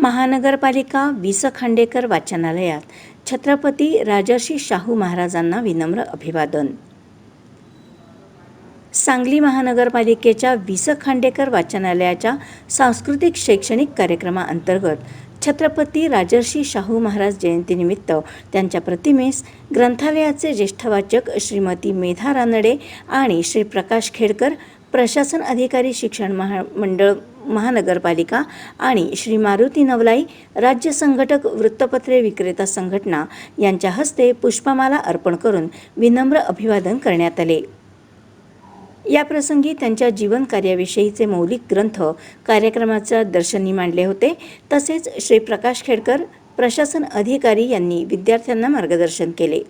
महानगरपालिका विस खांडेकर वाचनालयात छत्रपती राजर्षी शाहू महाराजांना विनम्र अभिवादन. सांगली महानगरपालिकेच्या विस खांडेकर वाचनालयाच्या सांस्कृतिक शैक्षणिक कार्यक्रमाअंतर्गत छत्रपती राजर्षी शाहू महाराज जयंतीनिमित्त त्यांच्या प्रतिमेस ग्रंथालयाचे ज्येष्ठ वाचक श्रीमती मेधा रानडे आणि श्री प्रकाश खेडकर प्रशासन अधिकारी शिक्षण महा मंडळ महानगरपालिका आणि श्री मारुती नवलाई राज्य संघटक वृत्तपत्रे विक्रेता संघटना यांच्या हस्ते पुष्पमाला अर्पण करून विनम्र अभिवादन करण्यात आले. याप्रसंगी त्यांच्या जीवन कार्याविषयीचे मौलिक ग्रंथ कार्यक्रमाच्या दर्शनी मांडले होते. तसेच श्री प्रकाश खेडकर प्रशासन अधिकारी यांनी विद्यार्थ्यांना मार्गदर्शन केले.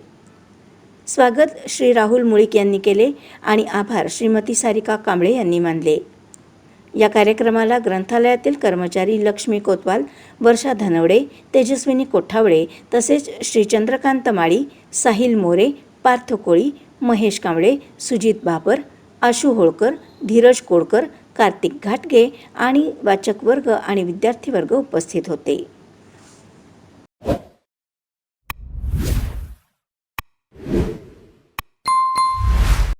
स्वागत श्री राहुल मुळीक यांनी केले आणि आभार श्रीमती सारिका कांबळे यांनी मानले. या कार्यक्रमाला ग्रंथालयातील कर्मचारी लक्ष्मी कोतवाल वर्षा धनवडे तेजस्विनी कोठावडे तसेच श्री चंद्रकांत माळी साहिल मोरे पार्थ कोळी महेश कांबळे सुजित बाबर आशू होळकर धीरज कोडकर कार्तिक घाटगे आणि वाचक वर्ग आणि विद्यार्थी वर्ग उपस्थित होते.